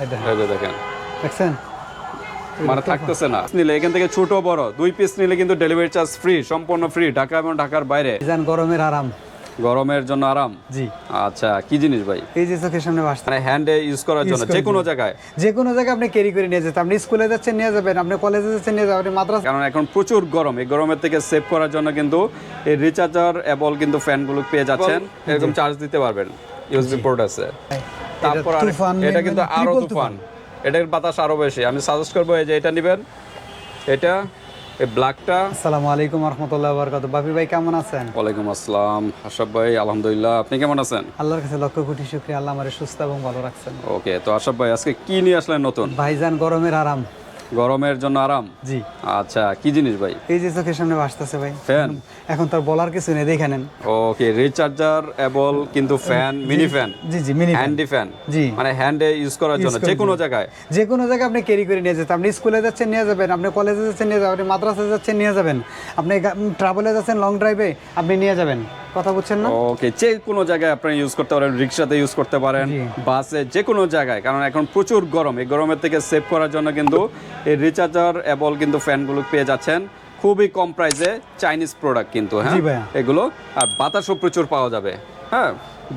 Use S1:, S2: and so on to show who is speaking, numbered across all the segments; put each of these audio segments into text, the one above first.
S1: এই দেখেন।
S2: এই যে দেখেন।
S1: দেখছেন?
S2: মানে থাকতেছে না। নিলে এখান থেকে ছোট বড়। দুই পিস নিলে কিন্তু ডেলিভারি চার্জ ফ্রি সম্পূর্ণ ফ্রি ঢাকা এবং ঢাকার বাইরে।
S1: গরমের আরাম।
S2: গরমের জন্য আরাম?
S1: জি।
S2: আচ্ছা কি জিনিস ভাই?
S1: এই যে চোখের সামনে বাসতে
S2: মানে হ্যান্ডে ইউজ করার জন্য যে কোনো জায়গায়।
S1: যে কোনো জায়গায় আপনি ক্যারি করে নিয়ে যেতে আপনি স্কুলে যাচ্ছেন নিয়ে যাবেন আপনি কলেজে যাচ্ছেন নিয়ে যাবেন আপনি মাদ্রাসা
S2: কারণ এখন প্রচুর গরম। এই গরমের থেকে সেভ করার জন্য কিন্তু এই রিচার্জার এবল কিন্তু ফ্যানগুলো পেয়ে যাচ্ছেন। এরকম চার্জ দিতে পারবেন। ইউএসবি পোর্ট আছে। তারপর এটা কিন্তু
S1: আরও
S2: তুফান। এটার বাতাস আরও বেশি। আমি সাজেস্ট করব যে এটা নেবেন। এটা এই ব্ল্যাকটা
S1: আসসালামু আলাইকুম রহমতুল্লাহ বরকত বাপি ভাই কেমন আছেন?
S2: ওয়ালাইকুম আসসালাম। আশরাফ ভাই আলহামদুলিল্লাহ। আপনি কেমন আছেন?
S1: আল্লাহর কাছে লক্ষ কোটি শুক্রিয়া। আল্লাহ আমার সুস্থ এবং ভালো রাখছেন।
S2: ওকে তো আশরাফ ভাই আজকে কি নিয়ে আসলেন নতুন?
S1: ভাইজান গরমের আরাম।
S2: গরমের জন্য আরাম?
S1: জি।
S2: আচ্ছা কি জিনিস ভাই?
S1: এই যে চোখের সামনে বাসতেছে ভাই।
S2: ফ্যান?
S1: এখন তার বলার কিছু নেই দেখে নেন।
S2: ওকে রিচার্জার এবল কিন্তু ফ্যান মিনি ফ্যান?
S1: জি জি মিনি
S2: হ্যান্ডি ফ্যান?
S1: জি।
S2: মানে হ্যান্ডে ইউজ করার জন্য যে কোনো জায়গায়?
S1: যে কোনো জায়গায় আপনি ক্যারি করে নিয়ে যেতে আপনি স্কুলে যাচ্ছেন নিয়ে যাবেন আপনি কলেজে যাচ্ছেন নিয়ে যাবেন আপনি মাদ্রাসায় যাচ্ছেন নিয়ে যাবেন। আপনি ট্রাভেলে যাচ্ছেন লং ড্রাইভে আপনি নিয়ে যাবেন। কথা বলছেন না?
S2: ওকে যে কোনো জায়গায় আপনি ইউজ করতে পারেন রিক্সাতে ইউজ করতে পারেন বাসে যে কোনো জায়গায় কারণ এখন প্রচুর গরম। এই গরমের থেকে সেভ করার জন্য কিন্তু এই রিচার্জার এবল কিন্তু ফ্যানগুলো পেয়ে যাচ্ছেন। খুবই কম প্রাইসে চাইনিজ প্রোডাক্ট কিন্তু হ্যাঁ। এগুলো আর বাতাসও প্রচুর পাওয়া যাবে হ্যাঁ?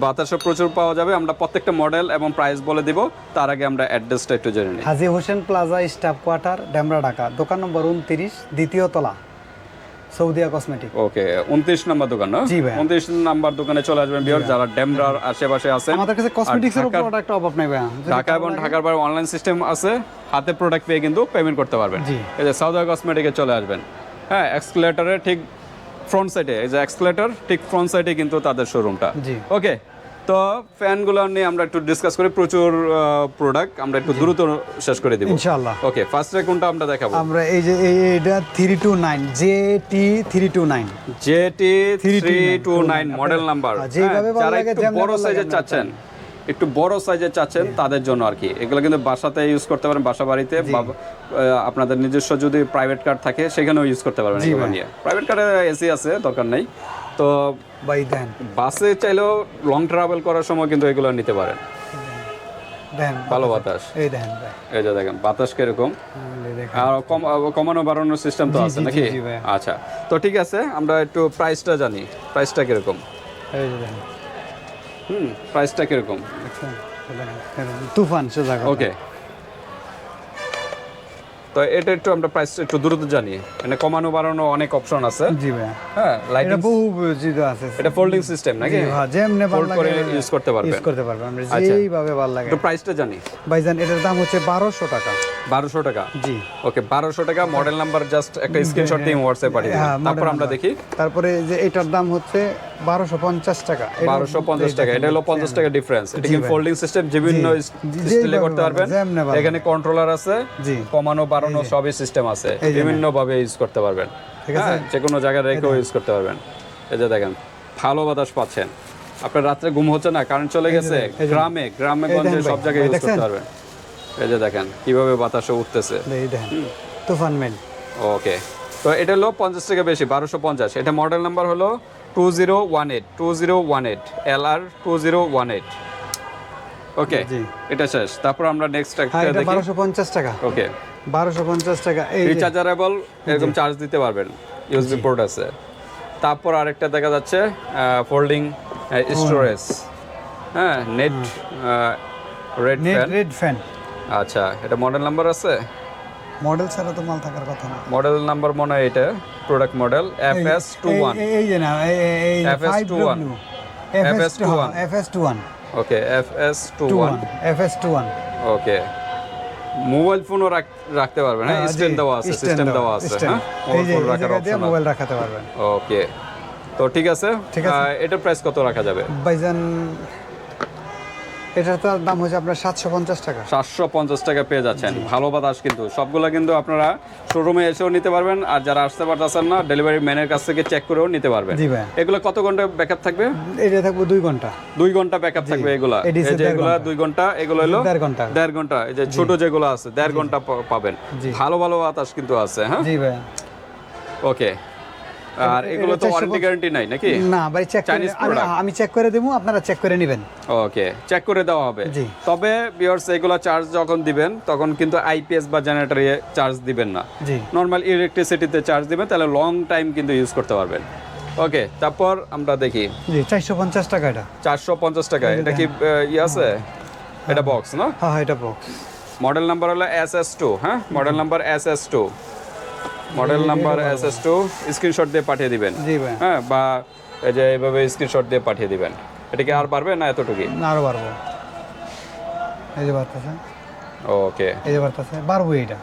S2: বাতাসও প্রচুর পাওয়া যাবে। আমরা প্রত্যেকটা মডেল এবং প্রাইস বলে দিব তার আগে আমরা অ্যাড্রেসটা একটু জেনে নিই।
S1: Haji Hossain plaza staff quarter Demra Dhaka. দোকান নম্বর উনত্রিশ দ্বিতীয় তলা। সৌদিয়া কসমেটিক।
S2: ওকে উনত্রিশ নাম্বার দোকান না?
S1: জি ভাই
S2: উনত্রিশ নাম্বার দোকানে চলে আসবেন বিহার যারা ডেমরার আশেপাশে আছেন
S1: আমাদের কাছে কসমেটিক্স এর প্রোডাক্ট অভাব নাই ভাই
S2: ঢাকা এবং ঢাকার বাইরে অনলাইন সিস্টেম আছে হাতে প্রোডাক্ট পেয়ে কিন্তু পেমেন্ট করতে পারবেন। এই যে সৌদিয়া কসমেটিকে চলে আসবেন। হ্যাঁ এক্সকেলেটারের ঠিক ফ্রন্ট সাইডে এই যে এক্সকেলেটর ঠিক ফ্রন্ট সাইডে কিন্তু তাদের শোরুমটা
S1: জি।
S2: ওকে তো ফ্যানগুলো নিয়ে আমরা একটু ডিসকাস করি। প্রচুর প্রোডাক্ট আমরা একটু দ্রুত শেষ করে দিব।
S1: ইনশাআল্লাহ।
S2: ওকে ফার্স্টে কোনটা আমরা দেখাবো?
S1: আমরা এই যে এটা three two nine J T three two nine
S2: JT
S1: 329
S2: two nine model number
S1: যেভাবে
S2: যারা একটু বড় সাইজের চাচ্ছেন একটু বড় সাইজের চাচ্ছেন তাদের জন্য আর কি। এগুলো কিন্তু বাসাতে ইউজ করতে পারেন বাসা বাড়িতে আপনাদের নিজস্ব যদি প্রাইভেট কার থাকে সেখানেও ইউজ করতে পারবেন প্রাইভেট কারে এসি আছে দরকার নেই। তো
S1: বাই দেন।
S2: বাসে চাইলেও লং ট্রাভেল করার সময় কিন্তু এগুলো নিতে পারেন।
S1: দেন
S2: ভালো বাতাস।
S1: এই ভাই
S2: এই যে দেখেন বাতাস কীরকম? আর কমানো বাড়ানোর সিস্টেম তো আছে নাকি। আচ্ছা তো ঠিক আছে আমরা একটু প্রাইসটা জানি। প্রাইসটা কীরকম?
S1: এই যে দেখেন।
S2: হুম প্রাইসটা কীরকম?
S1: দেখেন, তুফান সোজা।
S2: ওকে তো এটা একটু আমরা প্রাইস একটু দ্রুত জানি। মানে কমানো বাড়ানো অনেক অপশন আছে।
S1: জি ভাই
S2: হ্যাঁ লাইটিং
S1: বহু বিজিত আছে।
S2: এটা ফোল্ডিং সিস্টেম নাকি?
S1: হ্যাঁ, যেমনে ভালো লাগে
S2: ইউজ করতে পারবেন।
S1: ইউজ করতে পারবেন। আমরা
S2: আচ্ছা।
S1: যেইভাবে ভালো লাগে।
S2: তো প্রাইসটা জানি।
S1: ভাইজান এটার দাম হচ্ছে বারোশো টাকা।
S2: বারোশো টাকা?
S1: জি।
S2: ওকে বারোশো টাকা মডেল নাম্বার জাস্ট একটা স্ক্রিনশট দিয়ে হোয়াটসঅ্যাপ পাঠিয়ে।
S1: হ্যাঁ,
S2: তারপর আমরা দেখি।
S1: তারপরে যে এটার দাম হচ্ছে বারোশো পঞ্চাশ টাকা।
S2: বারোশো পঞ্চাশ টাকা এটা হলো পঞ্চাশ টাকা ডিফারেন্স এটা কি ফোল্ডিং সিস্টেম বিভিন্ন স্টিলে করতে পারবেন। এখানে কন্ট্রোলার আছে
S1: জি।
S2: কমানো বাড়ানো সবই সিস্টেম আছে। বিভিন্ন ভাবে ইউজ করতে পারবেন।
S1: ঠিক আছে?
S2: হ্যাঁ যে কোনো জায়গায় রেখেও ইউজ করতে পারবেন। এই যে দেখেন ভালো বাতাস পাচ্ছেন। আপনার রাত্রে ঘুম হচ্ছে না কারেন্ট চলে গেছে গ্রামে গ্রামে গঞ্জে সব জায়গায় ইউজ করতে পারবেন। এই যে দেখেন কীভাবে বাতাসে উঠতেছে।
S1: তুফান মেল
S2: ওকে তো এটা হলো পঞ্চাশ থেকে বেশি বারোশো পঞ্চাশ। এটা মডেল নাম্বার হলো two zero one eight two zero one eight L R two zero one eight okay এটা শেষ। তারপর আমরা নেক্সট
S1: হ্যাঁ
S2: একটা দেখি।
S1: বারোশো পঞ্চাশ টাকা।
S2: ওকে।
S1: বারোশো পঞ্চাশ টাকা এই
S2: রিচার্জারেবল এরকম চার্জ দিতে পারবেন ইউএসবি পোর্ট আছে। তারপর আরেকটা দেখা যাচ্ছে ফোল্ডিং স্টোরেজ হ্যাঁ net red fan
S1: red fan
S2: আচ্ছা এটা মডেল নাম্বার আছে?
S1: মডেল ছাড়া তো মাল থাকার কথা না।
S2: মডেল নাম্বার মনে হয় এটা product model F S two one
S1: এই- যে না এই- এই- এই
S2: FS21
S1: FS21 FS21
S2: okay F S two
S1: 21
S2: one
S1: FS21
S2: okay mobile ফোনও রাখতে পারবেন হ্যাঁ স্ট্যান্ড দেওয়া আছে সিস্টেম
S1: দেওয়া,
S2: আছে হ্যাঁ? মোবাইল
S1: রাখাতে পারবেন।
S2: ওকে তো ঠিক আছে
S1: ঠিক আছে।
S2: এটার প্রাইস কত রাখা যাবে?
S1: ভাইজান এটার তো দাম হচ্ছে আপনার সাতশো পঞ্চাশ টাকা।
S2: সাতশো পঞ্চাশ টাকা পেয়ে যাচ্ছেন। ভালো বাতাস কিন্তু। সবগুলো কিন্তু আপনারা শোরুমে এসেও নিতে পারবেন। আর যারা আসতে পারতেছেন না ডেলিভারি ম্যানের কাছ থেকে চেক করেও নিতে পারবেন। এগুলো কত ঘণ্টা ব্যাকআপ থাকবে?
S1: এটা থাকবে দুই ঘণ্টা।
S2: দুই ঘণ্টা ব্যাকআপ থাকবে এগুলা।
S1: এটি
S2: যে এগুলা দুই ঘণ্টা এগুলো হলো
S1: দেড় ঘণ্টা।
S2: দেড় ঘণ্টা। এই যে ছোট যেগুলো আছে দেড় ঘণ্টা পাবেন। ভালো ভালো বাতাস কিন্তু আছে হ্যাঁ?
S1: জি ভাই।
S2: ওকে আর এগুলো তো ওয়ারেন্টি গ্যারান্টি নাই নাকি?
S1: না ভাই চেক আমি চেক করে দেবো আপনারা চেক করে নেবেন।
S2: ওকে চেক করে দেওয়া হবে। তবে বিয়ার্স এগুলো চার্জ যখন দিবেন তখন কিন্তু আইপিএস বা জেনারেটরে চার্জ দিবেন না। নর্মাল ইলেকট্রিসিটিতে চার্জ দিবেন তাহলে লং টাইম কিন্তু ইউজ করতে পারবেন। ওকে তারপর আমরা দেখি।
S1: জি চারশো পঞ্চাশ টাকা এটা।
S2: চারশো পঞ্চাশ টাকা এটা কি ই আছে? এটা বক্স না?
S1: হ্যাঁ হ্যাঁ এটা বক্স
S2: মডেল নাম্বার হলো এস এস টু হ্যাঁ? Model number S S two model number S S two screenshot দিয়ে পাঠিয়ে দিবেন। হ্যাঁ বা এই যে এইভাবে স্ক্রিনশট দিয়ে পাঠিয়ে দিবেন। এটা কি আর পারবে না এতটুকুই?
S1: না আরও বাড়বো। এই যে বাড়তেছে।
S2: ওকে
S1: এই যে বাড়তেছে বাড়বো এটা।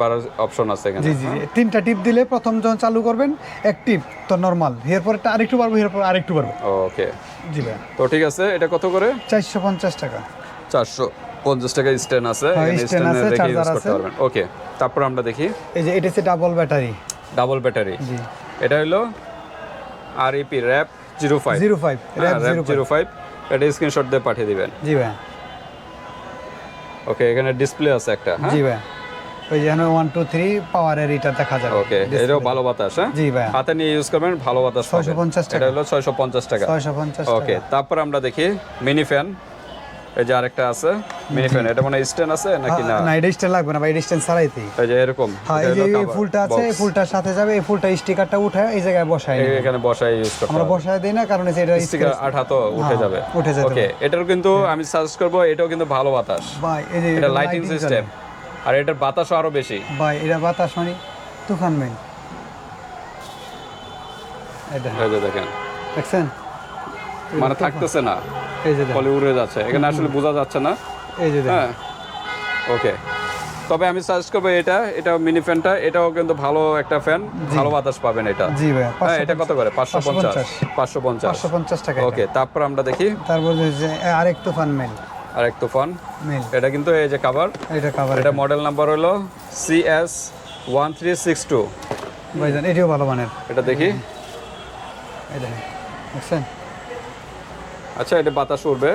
S2: বারো অপশন আছে এখানে।
S1: জি জি। তিনটা টিপ দিলে প্রথম যখন চালু করবেন এক টিপ তো নর্মাল এরপর আরেকটু বাড়বো এরপর আরেকটু বাড়বো।
S2: ওকে
S1: জি ভাই।
S2: তো ঠিক আছে এটা কত করে?
S1: চারশো পঞ্চাশ টাকা।
S2: চারশো। পঞ্চাশ টাকা স্ট্যান্ড আছে
S1: হ্যাঁ।
S2: ওকে তারপর আমরা দেখি।
S1: এই যে এটা হচ্ছে ডাবল ব্যাটারি
S2: ডাবল ব্যাটারি
S1: জি।
S2: এটা হলো wrap zero five
S1: zero five wrap
S2: wrap
S1: zero
S2: zero five এটা স্ক্রিনশট দিয়ে পাঠিয়ে দিবেন।
S1: জি ভাই।
S2: ওকে এখানে ডিসপ্লে আছে একটা হ্যাঁ?
S1: জি ভাই। ওই পাওয়ারের এটা দেখা যাবে।
S2: ওকে এটাও ভালো বাতাস হ্যাঁ?
S1: জি ভাই।
S2: হাতে নিয়ে ইউজ করবেন ভালো বাতাস পাবেন।
S1: 650 টাকা।
S2: এটা হলো টাকা। ওকে তারপর আমরা দেখি মিনি ফ্যান এই যে আরেকটা আছে মিনি ফ্যান এটা মানে স্ট্যান্ড আছে নাকি না?
S1: না এটা স্ট্যান্ড লাগবে না ভাই স্ট্যান্ড ছাড়াইতেই
S2: এই যে এরকম
S1: হ্যাঁ এই যে এই ফুলটা আছে এই ফুলটার সাথে যাবে এই ফুলটা স্টিকারটা উঠে এই জায়গায় বসাই
S2: এখানে বসায় ইউজ করতে
S1: আমরা বসায় দিই না কারণ এটা
S2: স্টিকার আঠা তো উঠে
S1: হ্যাঁ,
S2: যাবে।
S1: উঠে যেতে
S2: ওকে এটার কিন্তু আমি সাজেস্ট করব এটাও কিন্তু ভালো বাতাস।
S1: ভাই এই যে
S2: এটা লাইটিং সিস্টেম আর এটার বাতাসও আরও বেশি।
S1: ভাই এটা বাতাস মানে তুফান মেন এটা
S2: দেখেন।
S1: দেখছেন?
S2: মানে থাকতেছে না।
S1: যে
S2: কলে উড়ে যাচ্ছে। এখানে আসলে বোঝা যাচ্ছে না।
S1: এই যে
S2: হ্যাঁ। ওকে। তবে আমি সাজেস্ট করব এটা। এটা মিনি ফ্যানটা এটাও কিন্তু ভালো একটা ফ্যান ভালো বাতাস পাবেন এটা।
S1: জি ভাই
S2: হ্যাঁ এটা কত করে? পাঁচশো পঞ্চাশ।
S1: 550
S2: পাঁচশো পঞ্চাশ।
S1: পাঁচশো পঞ্চাশ টাকা
S2: ওকে তারপর আমরা দেখি।
S1: তারপর হচ্ছে আরেক তুফান মেল।
S2: আর এক তুফান।
S1: মেল।
S2: এটা কিন্তু এই যে কাভার
S1: এটা কাভার
S2: এটা মডেল নাম্বার হলো সিএস থ্রি সিক্স টু
S1: ভাইজান এটাও ভালো মানের।
S2: এটা দেখি।
S1: এই দেখেন। দেখছেন?
S2: আচ্ছা এটা বাতাস উঠবে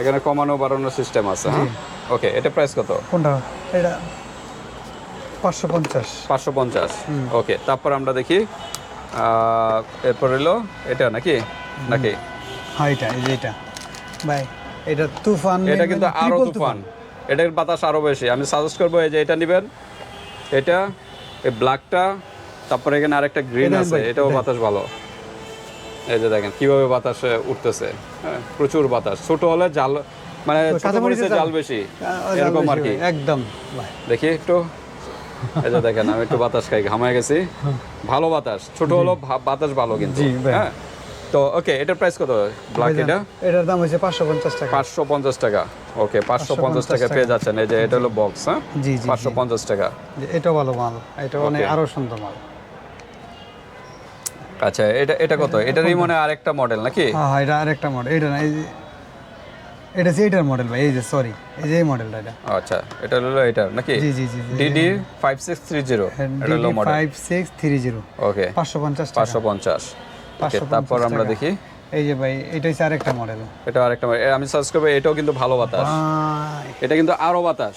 S2: এখানে কমানো বাড়ানোর সিস্টেম আছে হ্যাঁ? ওকে এটা প্রাইস কত?
S1: কোনটা? এটা পাঁচশো পঞ্চাশ।
S2: পাঁচশো পঞ্চাশ। ওকে তারপর আমরা দেখি এরপর হলো এটা নাকি? নাকি?
S1: হ্যাঁ এটা এই যে এটা। ভাই এটা তুফান
S2: এটা কিন্তু
S1: মানে আরও
S2: তুফান। এটার বাতাস আরও বেশি। আমি সাজেস্ট করব এই যে এটা নেবেন। এটা এই ব্ল্যাকটা তারপরে এখানে আরেকটা গ্রিন আছে এটাও বাতাস ভালো। এই যে দেখেন কীভাবে বাতাস উঠতেছে? হ্যাঁ প্রচুর বাতাস। ছোট হলে জাল মানে
S1: জাল।
S2: বেশি। এরকম আর কি।
S1: একদম।
S2: দেখি একটু। এই যে দেখেন আমি একটু বাতাস খাই ঘামায় গেছি। ভালো বাতাস। ছোট হলো বাতাস ভালো কিন্তু। হ্যাঁ? তো ওকে এটার প্রাইস কত ব্ল্যাক এটা?
S1: এটার দাম হচ্ছে পাঁচশো পঞ্চাশ টাকা।
S2: পাঁচশো পঞ্চাশ টাকা। ওকে পাঁচশো পঞ্চাশ টাকা পেয়ে যাচ্ছেন। এই যে এটা হলো বক্স হ্যাঁ?
S1: জি জি
S2: পাঁচশো পঞ্চাশ টাকা।
S1: জি, এটাও ভালো মাল। এটা অনেক আরও সুন্দর মাল।
S2: আচ্ছা এটা এটা কত? এটারই মনে হয় আরেকটা মডেল নাকি?
S1: হ্যাঁ হ্যাঁ এটা আরেকটা মডেল এটা না এই যে এটা হচ্ছে এইটার মডেল ভাই এই যে সরি এই যে এই মডেলটা এটা।
S2: আচ্ছা এটা হলো এটার নাকি?
S1: জি জি জি
S2: DD five six three zero এটা হলো model
S1: five six three zero
S2: okay
S1: পাঁচশো পঞ্চাশ টাকা।
S2: পাঁচশো পঞ্চাশ। ওকে
S1: 550
S2: তারপর আমরা দেখি।
S1: এই যে ভাই এটা হচ্ছে আরেকটা মডেল
S2: এটা আরেকটা। এ, আমি সার্চ করব এটাও কিন্তু ভালো বাতাস। এটা কিন্তু আরও বাতাস।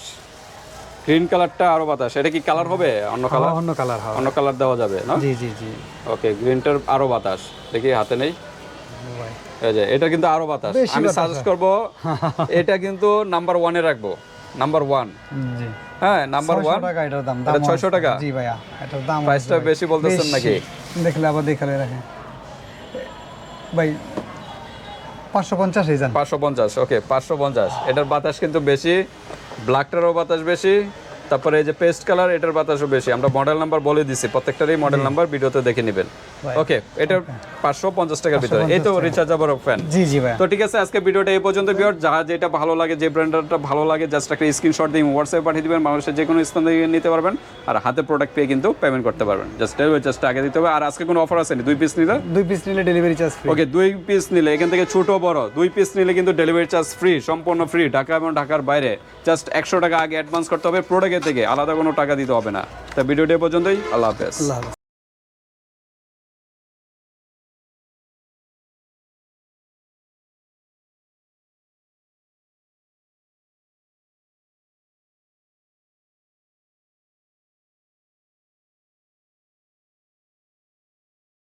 S2: গ্রিন কালারটা আরও বাতাস। এটা কি কালার হবে? অন্য কালার
S1: অন্য কালার হবে।
S2: অন্য কালার দেওয়া যাবে না
S1: জি জি জি।
S2: ওকে গ্রিনটার আরও বাতাস। দেখি হাতে নেই? এই যে এটা কিন্তু আরও বাতাস। আমি সাজেস্ট করব এটা কিন্তু নাম্বার ওয়ানে রাখব। নাম্বার ওয়ান
S1: জি।
S2: হ্যাঁ নাম্বার
S1: 600
S2: ওয়ান
S1: টাকা এটার দাম
S2: এটা 600 টাকা?
S1: জি ভাইয়া এটার দাম
S2: প্রাইসটা বেশি বলতেছেন নাকি?
S1: দেখলে আবার দেখালে রাখে ভাই পাঁচশো পঞ্চাশ এই যান।
S2: পাঁচশো পঞ্চাশ ওকে পাঁচশো পঞ্চাশ। এটার বাতাস কিন্তু বেশি। ব্ল্যাকটারও বাতাস বেশি তারপরে এই যে পেস্ট কালার এটার বাতাসও বেশি। আমরা মডেল নাম্বার বলে দিছি প্রত্যেকটারই মডেল নাম্বার ভিডিওতে দেখে নেবেন। ওকে পাঁচশো পঞ্চাশ টাকার ভিতরে। এই তো রিচার্জেবল ফ্যান
S1: জি জি ভাইয়া
S2: তো ঠিক আছে আজকে ভিডিওটা এই পর্যন্ত যা যেটা ভালো লাগে যে ব্র্যান্ডটা ভালো লাগে জাস্ট একটা স্ক্রিনশট দিয়ে হোয়াটসঅ্যাপে পাঠিয়ে দিবেন। মানুষের যে কোনো স্থান থেকে নিতে পারবেন। আর হাতে প্রোডাক্ট পেয়ে কিন্তু পেমেন্ট করতে পারবেন। জাস্ট জাস্ট আগে দিতে হবে। আর আজকে কোনো অফার আছে দুই পিস নিলে?
S1: দুই পিস নিলে ডেলিভারি চার্জ ফ্রি
S2: ওকে দুই পিস নিলে এখান থেকে ছোট বড় দুই পিস নিলে কিন্তু ডেলিভারি চার্জ ফ্রি সম্পূর্ণ ফ্রি ঢাকা এবং ঢাকার বাইরে। জাস্ট একশো টাকা আগে অ্যাডভান্স করতে হবে। প্রোডাক্টের থেকে আলাদা কোনো টাকা দিতে হবে না। তা ভিডিওটি পর্যন্তই। আল্লাহ হাফেজ।
S1: আল্লাহ হাফেজ।